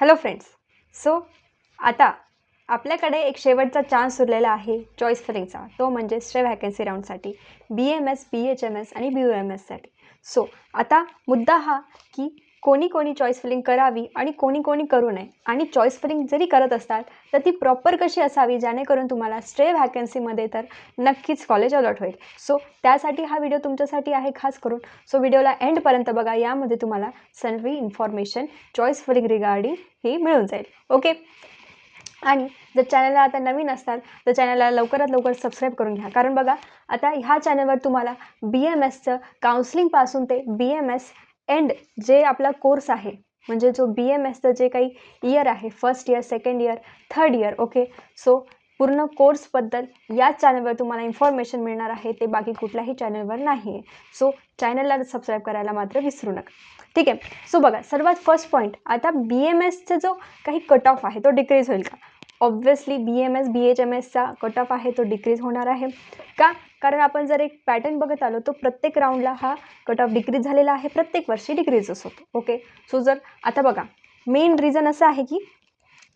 Hello friends so आता आपल्याकडे एक शेवटचा चान्स उरलेला आहे चॉईस फिलिंगचा तो म्हणजे stay vacancy राऊंडसाठी B M S B H M S आणि बी यू एम एससाठी सो आता मुद्दा हा की कोणी कोणी चॉईस फिलिंग करावी आणि कोणी कोणी करू नये. आणि चॉईस फिलिंग जरी करत असतात तर ती प्रॉपर कशी असावी जेणेकरून तुम्हाला स्ट्रे व्हॅकन्सीमध्ये तर नक्कीच कॉलेज अलॉट होईल. सो त्यासाठी हा व्हिडिओ तुमच्यासाठी आहे खास करून. सो व्हिडिओला एंडपर्यंत बघा. यामध्ये तुम्हाला सर्वी इन्फॉर्मेशन चॉईस फिलिंग रिगार्डिंग ही मिळून जाईल. ओके आणि जर चॅनलला आता नवीन असतात तर चॅनलला लवकरात लवकर सबस्क्राईब करून घ्या. कारण बघा आता ह्या चॅनलवर तुम्हाला बी एम एसचं काउन्सिलिंगपासून ते बी एम एस एंड जे आपला कोर्स आहे म्हणजे जो बी एम एसचं जे काही इयर आहे first year second year third year okay so पूर्ण कोर्सबद्दल याच चॅनलवर तुम्हाला इन्फॉर्मेशन मिळणार आहे ते बाकी कुठल्याही चॅनलवर नाही आहे सो चॅनलला सबस्क्राईब करायला मात्र विसरू नका. ठीक आहे? सो बघा सर्वात फर्स्ट पॉईंट आता बी एम एसचा जो काही कट ऑफ आहे तो डिक्रीज होईल का? Obviously B M S B H M एसचा cut off आहे तो डिक्रीज होणार आहे. का? कारण आपण जर एक पॅटर्न बघत आलो तो प्रत्येक राऊंडला हा कट ऑफ डिक्रीज झालेला आहे. प्रत्येक वर्षी डिक्रीजच होतो ओके सो जर आता बघा मेन रिझन असं आहे की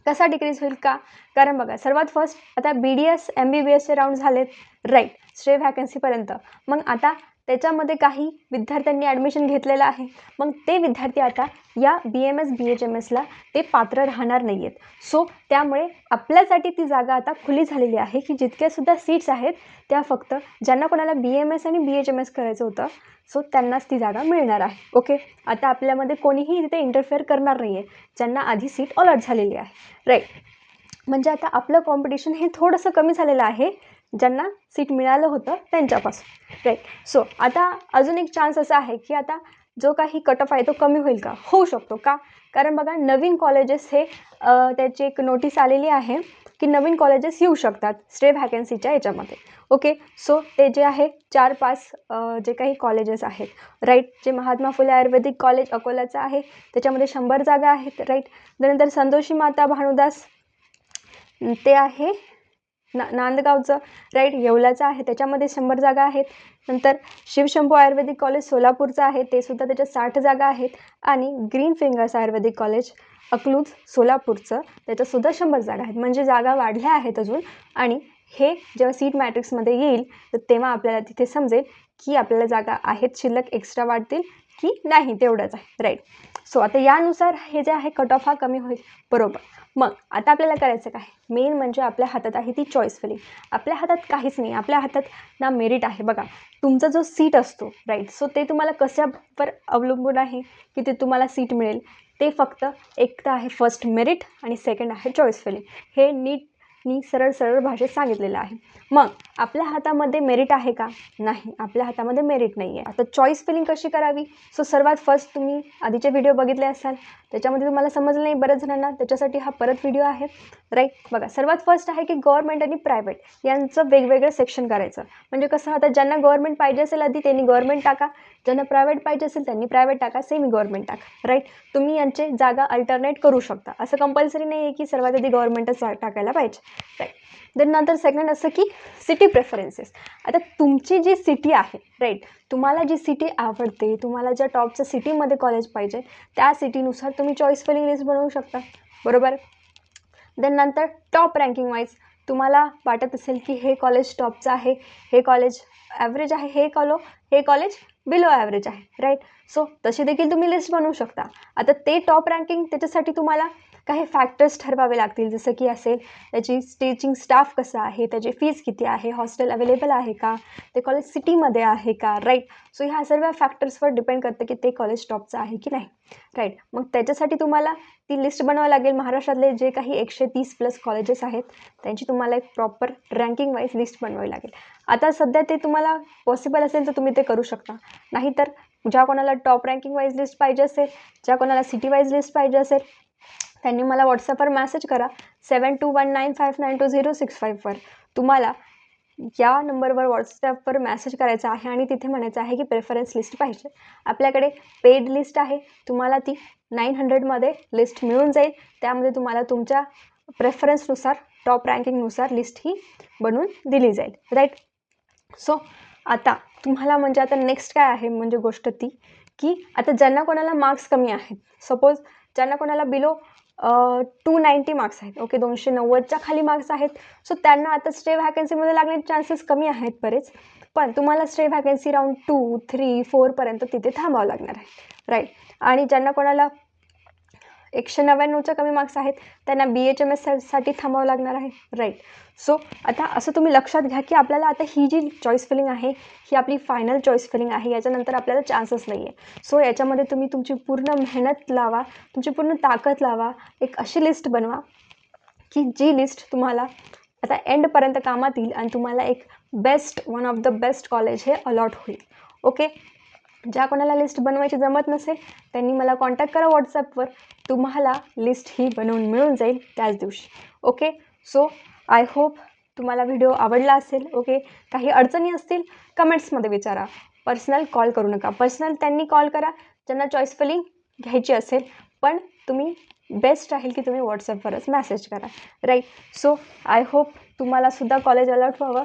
कसा डिक्रीज होईल का? कारण बघा सर्वात फर्स्ट आता B D S M B B एसचे राऊंड झालेत. राईट स्टे व्हॅकन्सीपर्यंत मग आता त्याच्यामध्ये काही विद्यार्थ्यांनी ॲडमिशन घेतलेलं आहे. मग ते विद्यार्थी आता या B M S B H M एसला ते पात्र राहणार नाही आहेत सो त्यामुळे आपल्यासाठी ती जागा आता खुली झालेली आहे की जितक्यासुद्धा सीट्स आहेत त्या फक्त ज्यांना कोणाला बी एम एस आणि बी एच एम एस करायचं होतं सो त्यांनाच ती जागा मिळणार आहे. ओके आता आपल्यामध्ये कोणीही तिथे इंटरफेअर करणार नाही आहे ज्यांना आधी सीट अलॉट झालेली आहे. राईट म्हणजे आता आपलं कॉम्पिटिशन हे थोडंसं कमी झालेलं आहे. ज्यांना सीट मिळालं होतं त्यांच्यापासून राईट सो आता अजून एक चान्स असा आहे की आता जो काही कट ऑफ आहे तो कमी होईल का? होऊ शकतो का? कारण बघा नवीन कॉलेजेस हे त्याची एक नोटीस आलेली आहे की नवीन कॉलेजेस येऊ शकतात स्टे व्हॅकन्सीच्या याच्यामध्ये. ओके सो ते जे आहे चार पाच जे काही कॉलेजेस आहेत राईट जे महात्मा फुले आयुर्वेदिक कॉलेज अकोल्याचं आहे त्याच्यामध्ये शंभर जागा आहेत राईट त्यानंतर संतोषी माता भानुदास ते आहे ना नांदगावचं राईट येवल्याचं आहे. त्याच्यामध्ये शंभर जागा आहेत. नंतर शिवशंभू आयुर्वेदिक कॉलेज सोलापूरचं आहे. ते सुद्धा त्याच्यात साठ जागा आहेत. आणि green fingers Ayurvedic college Akluj सोलापूरचं त्याच्यातसुद्धा शंभर जागा आहेत. म्हणजे जागा वाढल्या आहेत अजून. आणि हे जेव्हा सीट मॅट्रिक्समध्ये येईल तर तेव्हा आपल्याला तिथे समजेल की आपल्याला जागा आहेत शिल्लक एक्स्ट्रा वाढतील की नाही तेवढंच आहे. राईट सो आता यानुसार हे जे आहे कट ऑफ हा कमी होईल. बरोबर. मग आता आपल्याला करायचं काय? मेन म्हणजे आपल्या हातात आहे ती चॉईस फिलिंग आपल्या हातात काहीच नाही. आपल्या हातात ना मेरिट आहे. बघा तुमचा जो सीट असतो राईट सो ते तुम्हाला कशावर अवलंबून आहे की ते तुम्हाला सीट मिळेल? ते फक्त एक तर आहे फर्स्ट मेरिट आणि सेकंड आहे चॉईस फिलिंग हे नीट नी सरळ सरळ भाषेत सांगितलेलं आहे. मग आपल्या हातामध्ये मेरिट आहे का? नाही आपल्या हातामध्ये मेरिट नाही आहे आता चॉईस फिलिंग कशी करावी? सो सर्वात फर्स्ट तुम्ही आधीचे व्हिडिओ बघितले असाल. त्याच्यामध्ये तुम्हाला समजलं नाही बऱ्याच जणांना. त्याच्यासाठी हा परत व्हिडिओ आहे. राईट बघा सर्वात फर्स्ट आहे की गव्हर्मेंट आणि प्रायव्हेट यांचं वेगवेगळं सेक्शन करायचं. म्हणजे कसं आता ज्यांना गव्हर्मेंट पाहिजे असेल आधी त्यांनी गव्हर्मेंट टाका. ज्यांना प्रायव्हेट पाहिजे असेल त्यांनी प्रायव्हेट टाका. सेमी गव्हर्मेंट टाका. राईट तुम्ही यांचे जागा अल्टरनेट करू शकता. असं कंपल्सरी नाही आहे की सर्वात आधी गव्हर्मेंटच टाकायला पाहिजे. राईट देन नंतर सेकंड असं की सिटी प्रेफरन्सेस आता तुमची जी सिटी आहे राईट तुम्हाला जी सिटी आवडते तुम्हाला ज्या टॉपच्या सिटीमध्ये कॉलेज पाहिजे त्या सिटीनुसार तुम्ही चॉईसफुली लिस्ट बनवू शकता. बरोबर? देन नंतर टॉप रँकिंग वाईज तुम्हाला वाटत असेल की हे कॉलेज टॉपचं आहे हे कॉलेज ॲव्हरेज आहे हे कॉलो हे कॉलेज बिलो ॲव्हरेज आहे राईट सो तशी देखील तुम्ही लिस्ट बनवू शकता. आता ते टॉप रँकिंग त्याच्यासाठी तुम्हाला काही फॅक्टर्स ठरवावे लागतील. जसं की असेल त्याची टीचिंग स्टाफ कसा आहे त्याची फीज किती आहे हॉस्टेल अवेलेबल आहे का ते कॉलेज सिटीमध्ये आहे का राईट सो ह्या सर्व फॅक्टर्सवर डिपेंड करतं की ते कॉलेज टॉपचं आहे की नाही. राईट मग त्याच्यासाठी तुम्हाला ती लिस्ट बनवावी लागेल. महाराष्ट्रातले जे काही एकशे तीस प्लस कॉलेजेस आहेत त्यांची तुम्हाला एक प्रॉपर रँकिंग वाईज लिस्ट बनवावी लागेल. आता सध्या ते तुम्हाला पॉसिबल असेल तर तुम्ही ते करू शकता. नाहीतर ज्या कोणाला टॉप रँकिंग वाईज लिस्ट पाहिजे असेल ज्या कोणाला सिटी वाईज लिस्ट पाहिजे असेल त्यांनी मला व्हॉट्सअपवर मॅसेज करा. Seven two one nine five nine two zero six फाईव्हवर तुम्हाला या नंबरवर व्हॉट्सॲपवर मॅसेज करायचा आहे आणि तिथे म्हणायचं आहे की प्रेफरन्स लिस्ट पाहिजे. आपल्याकडे पेड लिस्ट आहे. तुम्हाला ती नाईन हंड्रेडमध्ये लिस्ट मिळून जाईल. त्यामध्ये तुम्हाला तुमच्या प्रेफरन्सनुसार टॉप रँकिंगनुसार लिस्ट ही बनवून दिली जाईल. राईट सो आता तुम्हाला म्हणजे आता नेक्स्ट काय आहे म्हणजे गोष्ट ती की आता ज्यांना कोणाला मार्क्स कमी आहेत. सपोज ज्यांना कोणाला बिलो टू नाईंटी मार्क्स आहेत. ओके दोनशे नव्वदच्या खाली मार्क्स आहेत. सो त्यांना आता स्टे व्हॅकन्सीमध्ये लागण्याचे चान्सेस कमी आहेत बरेच. पण तुम्हाला stay vacancy round two three फोरपर्यंत तिथे थांबावं लागणार आहे. राईट आणि ज्यांना कोणाला एकशे नव्याण्णवच्या कमी मार्क्स आहेत. त्यांना बी एच एम एससाठी थांबावं लागणार आहे. राईट सो आता असं तुम्ही लक्षात घ्या की आपल्याला आता ही जी चॉईस फिलिंग आहे ही आपली फायनल चॉईस फिलिंग आहे याच्यानंतर आपल्याला चान्सच नाही आहे सो याच्यामध्ये तुम्ही तुमची पूर्ण मेहनत लावा तुमची पूर्ण ताकद लावा. एक अशी लिस्ट बनवा की जी लिस्ट तुम्हाला आता एंडपर्यंत कामात येईल आणि तुम्हाला एक best one of the best college हे अलॉट होईल. ओके ज्या कोणाला लिस्ट बनवायची जमत नसेल त्यांनी मला कॉन्टॅक्ट करा व्हॉट्सॲपवर तुम्हाला लिस्ट ही बनवून मिळून जाईल त्याच दिवशी. ओके सो आय होप तुम्हाला व्हिडिओ आवडला असेल. ओके काही अडचणी असतील कमेंट्समध्ये विचारा. पर्सनल कॉल करू नका. पर्सनल त्यांनी कॉल करा. ज्यांना चॉईस फिलिंग घ्यायची असेल पण तुम्ही बेस्ट राहील की तुम्ही व्हॉट्सअपवरच मॅसेज करा. राईट सो आय होप तुम्हालासुद्धा कॉलेज अलॉट व्हावं.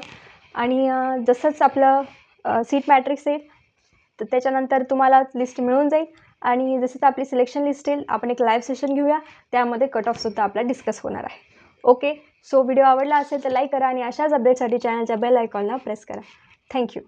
आणि जसंच आपलं सीट मॅट्रिक्स येईल तर त्याच्यानंतर तुम्हाला लिस्ट मिळून जाईल. आणि जसंच आपली सिलेक्शन लिस्ट येईल आपण एक लाईव्ह सेशन घेऊया. त्यामध्ये कट ऑफसुद्धा आपला डिस्कस होणार आहे. ओके सो व्हिडिओ आवडला असेल तर लाईक करा आणि अशाच अपडेटसाठी चॅनलच्या बेल आयकॉनला प्रेस करा. थँक्यू